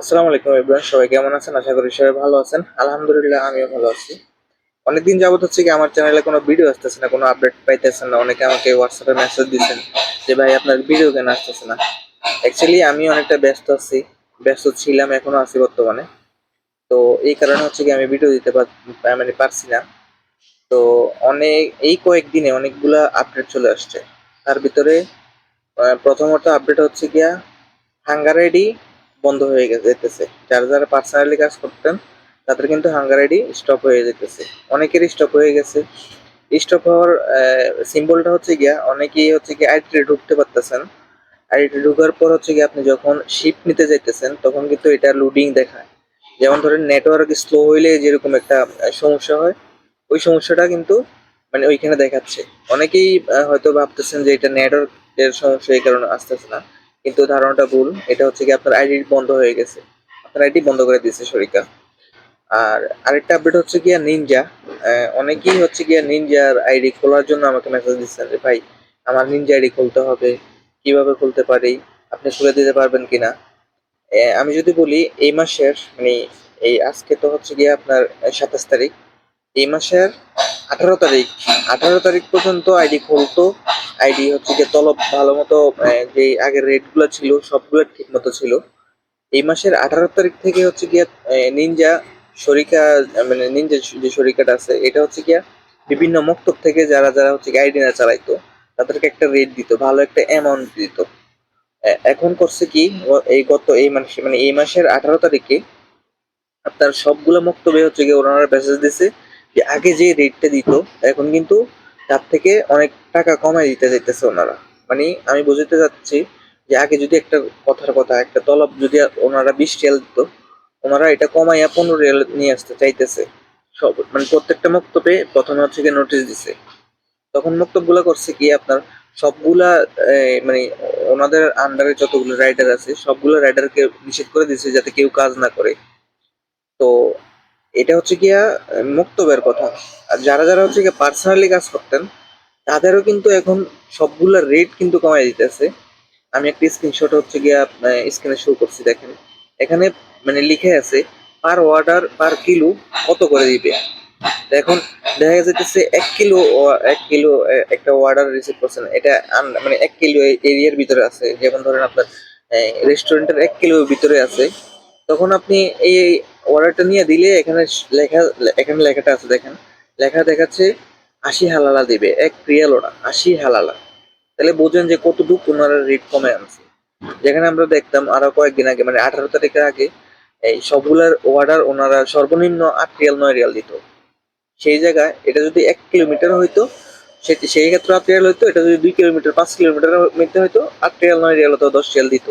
আসসালামু আলাইকুম এভরিওয়ান সবাই কেমন আছেন? আশা করি সবাই ভালো আছেন। আলহামদুলিল্লাহ, আমিও ভালো আছি। অনেকদিন যাবত হচ্ছে কি আমার চ্যানেলে কোনো ভিডিও আসতেছে না, কোনো আপডেট পাইতেছেন না। অনেকে আমাকে হোয়াটসঅ্যাপে মেসেজ দিচ্ছেন যে, ভাই, আপনার ভিডিও কেন আসতেছে না? অ্যাকচুয়ালি আমি অনেকটা ব্যস্ত আছি, ব্যস্ত ছিলাম, এখনও আছি বর্তমানে। তো এই কারণে হচ্ছে কি আমি ভিডিও দিতে মানে পারছি না। তো অনেক, এই কয়েকদিনে অনেকগুলা আপডেট চলে আসছে। তার ভিতরে প্রথমত আপডেট হচ্ছে গিয়া হাঙ্গার আইডি বন্ধ হয়ে যেতেছে। যারা যারা পার্সোনালি কাজ করতেন, তাদের কিন্তু হাঙ্গার আইডি স্টপ হয়ে যেতেছে। অনেকেরই স্টপ হয়ে গেছে। স্টপ হওয়ার সিম্বলটা হচ্ছে গিয়া, অনেকেই হচ্ছে কি আইডিতে ঢুকতে পারতেছেন। আইডিতে ঢুকার পর হচ্ছে কি আপনি যখন শিপ নিতে যাইতেছেন, তখন কিন্তু এটা লোডিং দেখায়। যেমন ধরেন নেটওয়ার্ক স্লো হইলে যেরকম একটা সমস্যা হয়, ওই সমস্যাটা কিন্তু মানে ওইখানে দেখাচ্ছে। অনেকেই হয়তো ভাবতেছেন যে এটা নেটওয়ার্ক এর সমস্যা, এই কারণে আসতেছে না। কিন্তু ধারণাটা ভুল। এটা হচ্ছে কি আপনার আইডি বন্ধ হয়ে গেছে। আপনার আইডি বন্ধ করে দিয়েছে শরিকা। আর আরেকটা আপডেট হচ্ছে গিয়া নিনজা অনেকেই হচ্ছে গিয়া নিনজার আইডি খোলার জন্য আমাকে মেসেজ দিচ্ছেন যে, ভাই, আমার নিনজা আইডি খুলতে হবে। কীভাবে খুলতে পারি? আপনি খুলে দিতে পারবেন কিনা? আমি যদি বলি, এই মাসের মানে এই আজকে তো হচ্ছে গিয়ে আপনার সাতাশ তারিখ। এই মাসের আঠারো তারিখ। আঠারো তারিখ পর্যন্ত আইডি খুলতো। আইডি হচ্ছে গিয়ে তলব ভালো মতো যে আগের রেটগুলো ছিল, সবগুলো ঠিক মতো ছিল। এই মাসের আঠারো তারিখ থেকে হচ্ছে গিয়ে নিনজা শরিকা মানে নিনজা যে শরিকাটা আছে, এটা হচ্ছে গিয়া বিভিন্ন মক্তব থেকে যারা যারা হচ্ছে আইডি না চালাইতো, তাদেরকে একটা রেট দিত, ভালো একটা অ্যামাউন্ট দিত। এখন করছে কি এই গত এই মাসে মানে এই মাসের আঠারো তারিখে আপনার সবগুলো মক্তবে হচ্ছে গিয়ে ওনারা মেসেজ দিছে যে আগে যে রেটটা দিত, এখন কিন্তু তার থেকে অনেক টাকা কমায় দিতে যাইতেছে ওনারা। মানে আমি বুঝতে যাচ্ছি যে আগে যদি একটা কথার কথা, একটা তলব যদি ওনারা বিশ রিয়াল দিত, ওনারা এটা কমাইয়া পনেরো রিয়াল নিয়ে আসতে চাইতেছে। সব মানে প্রত্যেকটা মক্তবে প্রথমে হচ্ছে গিয়ে নোটিশ দিছে। তখন মক্তবগুলা করছে কি আপনার সবগুলা মানে ওনাদের আন্ডারে যতগুলো রাইডার আছে, সবগুলো রাইডারকে নিষেধ করে দিয়েছে যাতে কেউ কাজ না করে। তো এটা হচ্ছে গিয়া মক্তবের কথা। আর যারা যারা হচ্ছে গিয়া পার্সোনালি কাজ করতেন, তাদেরও কিন্তু এখন সবগুলা রেট কিন্তু কমাই দিতেছে। আমি একটা স্ক্রিনশট হচ্ছে গিয়া স্ক্রিনে শো করছি, দেখেন। এখানে মানে লিখে আছে পার অর্ডার পার কিলো কত করে দিবে? এখন দেখা যাইতেছে এক কিলো এক কিলো একটা অর্ডার রিসিভ করছেন এটা মানে এক কিলো এরিয়ার ভিতরে আছে। যেমন ধরেন আপনার রেস্টুরেন্টের এক কিলোর ভিতরে আছে। তখন আপনি এই অর্ডারটা নিয়ে দিলে এখানে লেখা এখানে লেখাটা আছে, দেখেন। লেখা দেখাচ্ছে, আশি হালালা দিবে। এক রিয়ালও না আশি হালালা। তাহলে বোঝেন যে কতটুকু ওনারা রেট কমে আনছে। যেখানে আমরা দেখতাম আরও কয়েকদিন আগে মানে আঠারো তারিখের আগে, এই সবগুলার অর্ডার ওনারা সর্বনিম্ন আট রিয়াল, নয় রিয়াল দিত। সেই জায়গায় এটা যদি এক কিলোমিটার হইতো সেই ক্ষেত্রে আট রিয়াল হইতো, এটা যদি দুই কিলোমিটার, পাঁচ কিলোমিটার মধ্যে হইতো, আট রিয়াল, নয় রিয়াল হতো দশ রিয়াল দিত।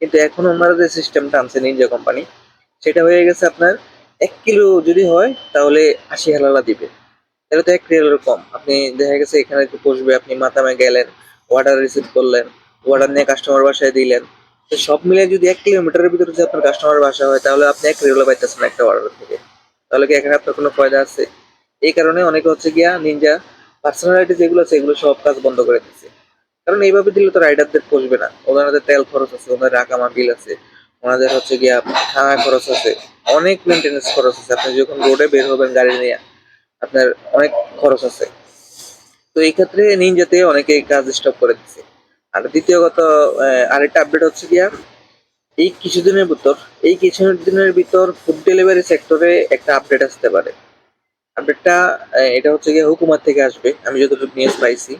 কিন্তু এখন ওনারা যে সিস্টেমটা আনছে নিনজা কোম্পানি সেটা হয়ে গেছে আপনার এক কিলো যদি হয়, তাহলে আশি হালালা দিবে। তাহলে তো এক রিয়ালের কম। আপনি দেখা গেছে এখানে বসবে, আপনি মাতামে গেলেন অর্ডার রিসিভ করলেন অর্ডার নিয়ে কাস্টমার বাসায় দিলেন। তো সব মিলে যদি এক কিলোমিটারের ভিতরে যদি আপনার কাস্টমার বাসা হয়, তাহলে আপনি এক রিয়াল পাইতেছেন একটা অর্ডার থেকে। তাহলে কি এখানে আপনার কোনো ফায়দা আছে? এই কারণে অনেকে হচ্ছে গিয়া নিনজা পার্সোনালিটি যেগুলো আছে, এগুলো সব কাজ বন্ধ করে দিচ্ছে কারণ এইভাবে দিলে তো রাইডারদের পচবে না। ওনাদের তেল খরচ আছে, ওনাদের আকামা বিল আছে। ওনাদের হচ্ছে গিয়া খাওয়া খরচ আছে অনেক মেনটেন্যান্স খরচ আছে। আপনি যখন রোডে বের হবেন গাড়ি নিয়ে আপনার অনেক খরচ আছে। তো এই ক্ষেত্রে নিনজাতে অনেকে কাজ স্টপ করে দিচ্ছে আর দ্বিতীয় কথা আহ, আরেকটা আপডেট হচ্ছে গিয়া এই কিছুদিনের ভিতর এই কিছু দিনের ভিতর ফুড ডেলিভারি সেক্টরে একটা আপডেট আসতে পারে। আপডেটটা এটা হচ্ছে গিয়ে হুকুমার থেকে আসবে আমি যতটুকু নিউজ পাইছি।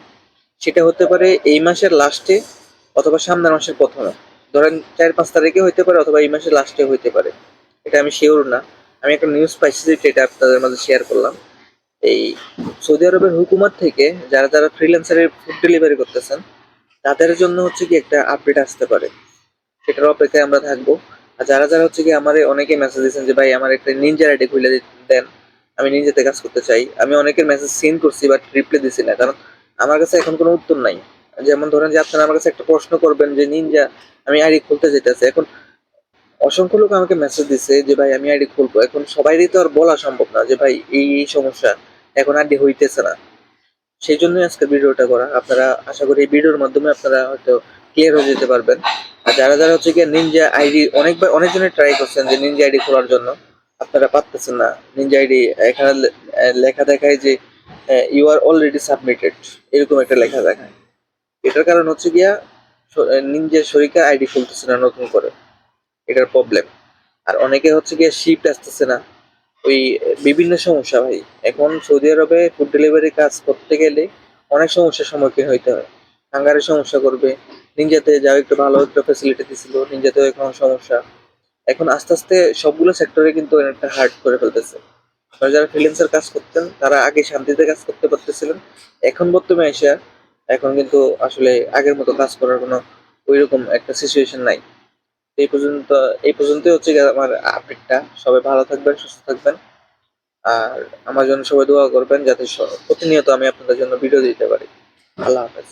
সেটা হতে পারে এই মাসের লাস্টে অথবা সামনের মাসের প্রথমে। ধরেন চার পাঁচ তারিখে হইতে পারে অথবা এই মাসের লাস্টে হইতে পারে। এটা আমি শিওর না। আমি একটা নিউজ পাইছি যে এটা আপনাদের মাঝে শেয়ার করলাম। এই সৌদি আরবের হুকুমাত থেকে যারা যারা ফ্রিল্যান্সারের ফুড ডেলিভারি করতেছেন, তাদের জন্য হচ্ছে কি একটা আপডেট আসতে পারে। সেটার অপেক্ষায় আমরা থাকব। আর যারা যারা হচ্ছে কি আমার অনেকে মেসেজ দিয়েছেন যে, ভাই, আমার একটা নিনজার আইডি খুলে দেন, আমি নিনজাতে কাজ করতে চাই। আমি অনেকের মেসেজ সিন করছি বাট রিপ্লাই দিছি না। কারণ আমার কাছে এখন কোনো উত্তর নাই। যেমন ধরেন যে আপনারা আমার কাছে একটা প্রশ্ন করবেন যে, নিনজা, আমি আইডি খুলতে যেতেছি এখন অসংখ্য লোক আমাকে মেসেজ দিছে যে, ভাই, আমি আইডি খুলবো। এখন সবাইরই তো আর বলা সম্ভব না যে, ভাই, এই এই সমস্যা এখন আইডি হইতেছে না। সেই জন্যই আজকে ভিডিওটা করা। আপনারা আশা করি এই ভিডিওর মাধ্যমে আপনারা হয়তো ক্লিয়ার হয়ে যেতে পারবেন। আর যারা যারা হচ্ছে গিয়ে নিনজা আইডি অনেকবার অনেকজনের ট্রাই করছেন যে, নিনজা আইডি খোলার জন্য। আপনারা পারতেছেন না। নিনজা আইডি এখানে লেখা দেখায় যে ইউ আর অলরেডি সাবমিটেড এরকম একটা লেখা দেখায়। এটার কারণ হচ্ছে গিয়া নিজের শরিকা আইডি খুলতেছে না নতুন করে। এটার প্রবলেম আর অনেকে হচ্ছে গিয়ে শিফট আসতেছে না। ওই, বিভিন্ন সমস্যা ভাই। এখন সৌদি আরবে ফুড ডেলিভারি কাজ করতে গেলে অনেক সমস্যার সম্মুখীন হইতে হয়। হাঙ্গারের সমস্যা করবে। নিনজাতে যাও একটু ভালো একটা ফেসিলিটি দিছিল, নিনজাতেও এখন সমস্যা। এখন আস্তে আস্তে সবগুলো সেক্টরে কিন্তু অনেকটা হার্ড করে ফেলতেছে। যারা ফ্রিল্যান্সার কাজ করতেন, তারা আগে শান্তিতে কাজ করতে পারতেছিলেন। এখন বর্তমানে এসে এখন কিন্তু আসলে আগের মতো কাজ করার কোনো ওইরকম একটা সিচুয়েশন নাই। এই পর্যন্ত, এই পর্যন্তই হচ্ছে আমার আপডেটটা সবাই ভালো থাকবেন, সুস্থ থাকবেন। আর আমার জন্য সবাই দোয়া করবেন যাতে প্রতিনিয়ত আমি আপনাদের জন্য ভিডিও দিতে পারি। আল্লাহ হাফেজ।